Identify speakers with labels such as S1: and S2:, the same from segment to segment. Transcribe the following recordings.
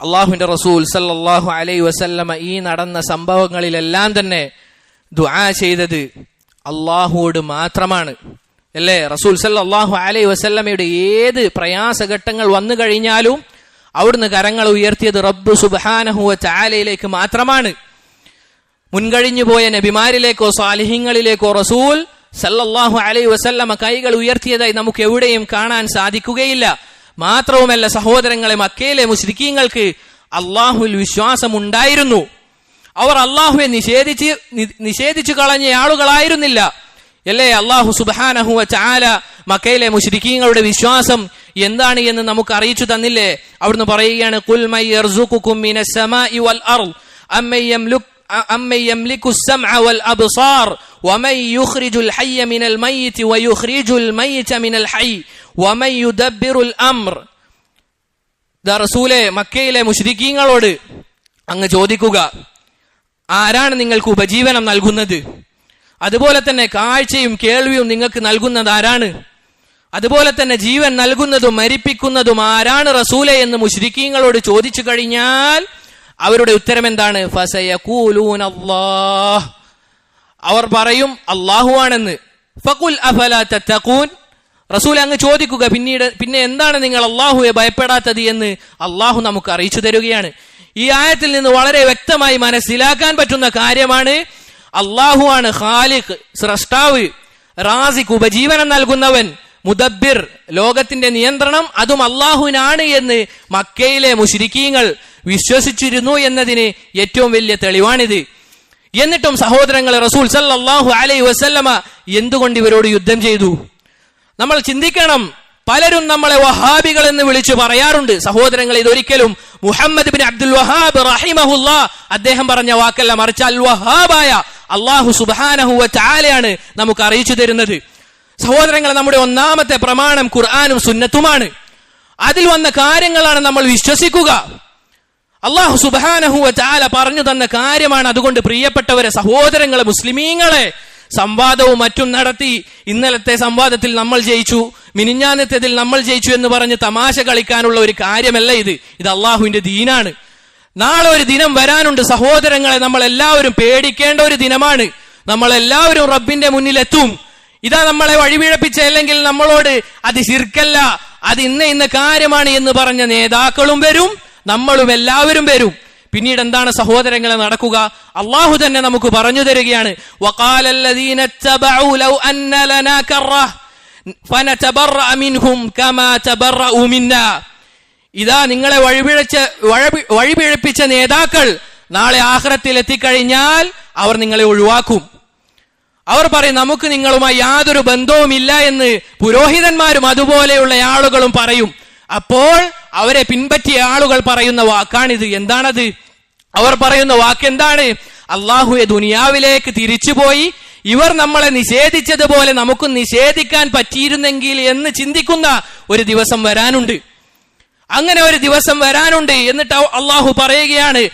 S1: അള്ളാഹുവിന്റെ റസൂൽ സല്ലാഹു അലൈ വസല്ലമ ഈ നടന്ന സംഭവങ്ങളിലെല്ലാം തന്നെ ദുആ ചെയ്തത് അള്ളാഹുവോട് മാത്രമാണ്. അല്ലേ? റസൂൽ സല്ലാഹു അലൈ വസല്ലമയുടെ ഏത് പ്രയാസഘട്ടങ്ങൾ വന്നു കഴിഞ്ഞാലും അവിടുന്ന് കരങ്ങൾ ഉയർത്തിയത് റബ്ബ് സുബാനഹുവ ചാലയിലേക്ക് മാത്രമാണ്. മുൻകഴിഞ്ഞു പോയ നബിമാരിലേക്കോ സാലിഹ്യങ്ങളിലേക്കോ റസൂൽ സല്ലല്ലാഹു അലൈ വസല്ലമ കൈകൾ ഉയർത്തിയതായി നമുക്ക് എവിടെയും കാണാൻ സാധിക്കുകയില്ല. മാത്രവുമല്ല സഹോദരങ്ങളെ മക്കയിലെ മുസ്ലിക്കീങ്ങൾക്ക് അള്ളാഹുൽ വിശ്വാസം ഉണ്ടായിരുന്നു അവർ അള്ളാഹുവെ നിഷേധിച്ച് നിഷേധിച്ചു കളഞ്ഞ ആളുകളായിരുന്നില്ല. അല്ലേ? അള്ളാഹു സുബാനഹുവ ചാല മക്കയിലെ മുശ്രിക്കീങ്ങളുടെ വിശ്വാസം എന്താണ് എന്ന് നമുക്ക് അറിയിച്ചു തന്നില്ലേ? അവിടുന്ന് പറയുകയാണ് "ഖുൽ മൻ യർസുഖുകും മിനസ് സമാഇ വൽ അർള് അമ്മൻ യംലുക് أمن يملك السمع والأبصار ومن يخرج الحي من الميت ويخرج الميت من الحي ومن يدبر الأمر ദാ റസൂലെ മക്കയിലെ മുഷ്രിക്കീങ്ങളോട് അങ്ങ് ചോദിക്കുക ആരാണ് നിങ്ങൾക്ക് ഉപജീവനം നൽകുന്നത് അതുപോലെ തന്നെ കാഴ്ചയും കേൾവിയും നിങ്ങൾക്ക് നൽകുന്നത് ആരാണ് അതുപോലെ തന്നെ ജീവൻ നൽകുന്നതും മരിപ്പിക്കുന്നതും ആരാണ് റസൂലെ എന്ന് മുഷ്രിക്കീങ്ങളോട് ചോദിച്ചു കഴിഞ്ഞാൽ അവരുടെ ഉത്തരം എന്താണ്? അവർ പറയും അള്ളാഹുവാണെന്ന് ഫകുൽ അഫല തത്തഖൂൻ. റസൂൽ അങ്ങ് ചോദിക്കുക പിന്നീട് പിന്നെ എന്താണ് നിങ്ങൾ അള്ളാഹുവെ ഭയപ്പെടാത്തത് എന്ന്? അള്ളാഹു നമുക്ക് അറിയിച്ചു തരികയാണ്. ഈ ആയത്തിൽ നിന്ന് വളരെ വ്യക്തമായി മനസ്സിലാക്കാൻ പറ്റുന്ന കാര്യമാണ് അള്ളാഹു ആണ് ഖാലിഖ് സ്രഷ്ടാവ് റാസിഖ് ഉപജീവനം നൽകുന്നവൻ. മുദബ്ബിർ ലോകത്തിന്റെ നിയന്ത്രണം അതും അള്ളാഹുവിനാണ് എന്ന് മക്കയിലെ മുശ്രിക്കീങ്ങൾ വിശ്വസിച്ചിരുന്നു എന്നതിന് ഏറ്റവും വലിയ തെളിവാണിത്. എന്നിട്ടും സഹോദരങ്ങൾ റസൂൽ സല്ലാഹു അലൈ വസല്ലമ എന്തുകൊണ്ട് ഇവരോട് യുദ്ധം ചെയ്തു? നമ്മൾ ചിന്തിക്കണം പലരും നമ്മളെ വഹാബികൾ എന്ന് വിളിച്ചു പറയാറുണ്ട്. സഹോദരങ്ങൾ ഇതൊരിക്കലും മുഹമ്മദ് ബിൻ അബ്ദുൽ വഹാബ് റഹിമഹുല്ല അദ്ദേഹം പറഞ്ഞ വാക്കല്ല മറിച്ച് അൽ വഹാബായ അള്ളാഹു സുബാനഹു ചാലയാണ് നമുക്ക് അറിയിച്ചു തരുന്നത്. സഹോദരങ്ങൾ നമ്മുടെ ഒന്നാമത്തെ പ്രമാണം ഖുർആാനും സുന്നത്തുമാണ്. അതിൽ വന്ന കാര്യങ്ങളാണ് നമ്മൾ വിശ്വസിക്കുക. അള്ളാഹു സുബാനഹു ചാല പറഞ്ഞു തന്ന കാര്യമാണ് അതുകൊണ്ട് പ്രിയപ്പെട്ടവരെ സഹോദരങ്ങളെ മുസ്ലിമീങ്ങളെ സംവാദവും മറ്റും നടത്തി ഇന്നലത്തെ സംവാദത്തിൽ നമ്മൾ ജയിച്ചു മിനിഞ്ഞാനത്തേതിൽ നമ്മൾ ജയിച്ചു എന്ന് പറഞ്ഞ് തമാശ കളിക്കാനുള്ള ഒരു കാര്യമല്ല ഇത്. ഇത് അള്ളാഹുവിന്റെ ദീനാണ്. നാളെ ഒരു ദിനം വരാനുണ്ട് സഹോദരങ്ങളെ നമ്മൾ എല്ലാവരും പേടിക്കേണ്ട ഒരു ദിനമാണ്. നമ്മൾ എല്ലാവരും റബ്ബിന്റെ മുന്നിലെത്തും. ഇതാ നമ്മളെ വഴിപിഴപ്പിച്ച അല്ലെങ്കിൽ നമ്മളോട് അത് ചിർക്കല്ല അത് ഇന്ന ഇന്ന കാര്യമാണ് എന്ന് പറഞ്ഞ നേതാക്കളും വരും നമ്മളും എല്ലാവരും വരും. പിന്നീട് എന്താണ് സഹോദരങ്ങളെ നടക്കുക? അള്ളാഹു തന്നെ നമുക്ക് പറഞ്ഞു തരികയാണ് ഇതാ നിങ്ങളെ വഴിപിഴച്ച വഴിപിഴപ്പിച്ച നേതാക്കൾ നാളെ ആഹ്റത്തിൽ എത്തിക്കഴിഞ്ഞാൽ അവർ നിങ്ങളെ ഒഴിവാക്കും. അവർ പറയും നമുക്ക് നിങ്ങളുമായി യാതൊരു ബന്ധവുമില്ല എന്ന് പുരോഹിതന്മാരും അതുപോലെയുള്ള ആളുകളും പറയും. അപ്പോൾ അവരെ പിൻപറ്റിയ ആളുകൾ പറയുന്ന വാക്കാണിത്. എന്താണത്? അവർ പറയുന്ന വാക്ക് എന്താണ്? അള്ളാഹുയെ ദുനിയാവിലേക്ക് തിരിച്ചുപോയി. ഇവർ നമ്മളെ നിഷേധിച്ചതുപോലെ നമുക്ക് നിഷേധിക്കാൻ പറ്റിയിരുന്നെങ്കിൽ എന്ന് ചിന്തിക്കുന്ന ഒരു ദിവസം വരാനുണ്ട്. അങ്ങനെ ഒരു ദിവസം വരാനുണ്ട് എന്നിട്ട് അള്ളാഹു പറയുകയാണ്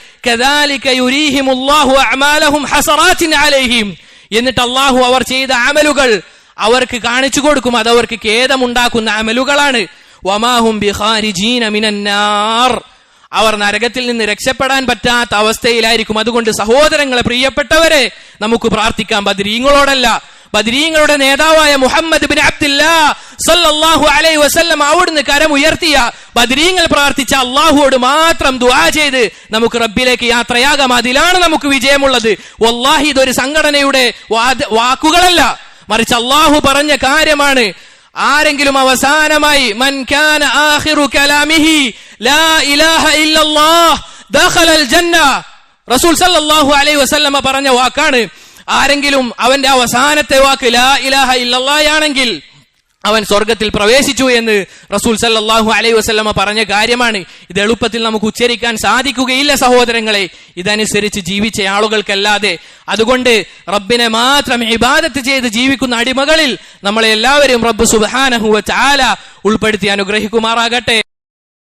S1: എന്നിട്ട് അള്ളാഹു അവർ ചെയ്ത അമലുകൾ അവർക്ക് കാണിച്ചു കൊടുക്കും. അത് അവർക്ക് ഖേദമുണ്ടാക്കുന്ന അമലുകളാണ്. വമാഹും മിനന്നാർ. അവർ നരകത്തിൽ നിന്ന് രക്ഷപ്പെടാൻ പറ്റാത്ത അവസ്ഥയിലായിരിക്കും. അതുകൊണ്ട് സഹോദരങ്ങളെ പ്രിയപ്പെട്ടവരെ നമുക്ക് പ്രാർത്ഥിക്കാം. ബദ്രീങ്ങളോടല്ല. ബദ്രീങ്ങളുടെ നേതാവായ മുഹമ്മദ് ബിൻ അബ്ദുല്ലാ സല്ലല്ലാഹു അലൈഹി വസല്ലം അവിടുന്ന് കരമുയർത്തിയ ബദരീങ്ങൾ പ്രാർത്ഥിച്ച അള്ളാഹുവോട് മാത്രം ദുആ ചെയ്ത് നമുക്ക് റബ്ബിലേക്ക് യാത്രയാകാം. അതിലാണ് നമുക്ക് വിജയമുള്ളത്. വല്ലാഹി ഇതൊരു സംഘടനയുടെ വാക്കുകളല്ല. മറിച്ച് അള്ളാഹു പറഞ്ഞ കാര്യമാണ്. ആരെങ്കിലും അവസാനമായി മൻ കാന ആഖിറു കലാമിഹി ലാ ഇലാഹ ഇല്ലല്ലാഹ് ദഖലൽ ജന്ന റസൂൽ സല്ലല്ലാഹു അലൈഹി വസല്ലമ പറഞ്ഞ വാക്കാണ്. ആരെങ്കിലും അവന്റെ അവസാനത്തെ വാക്ക് ലാ ഇലാഹ ഇല്ലല്ലായാണെങ്കിൽ അവൻ സ്വർഗത്തിൽ പ്രവേശിച്ചു എന്ന് റസൂൽ സല്ലാഹു അലൈഹി വസ്ലമ പറഞ്ഞ കാര്യമാണ്. ഇത് എളുപ്പത്തിൽ നമുക്ക് ഉച്ചരിക്കാൻ സാധിക്കുകയില്ല സഹോദരങ്ങളെ. ഇതനുസരിച്ച് ജീവിച്ച ആളുകൾക്കല്ലാതെ. അതുകൊണ്ട് റബ്ബിനെ മാത്രം ഇബാദത്ത് ചെയ്ത് ജീവിക്കുന്ന അടിമകളിൽ നമ്മളെ എല്ലാവരും റബ്ബ് സുബ്ഹാനഹു ചാല ഉൾപ്പെടുത്തി അനുഗ്രഹിക്കുമാറാകട്ടെ.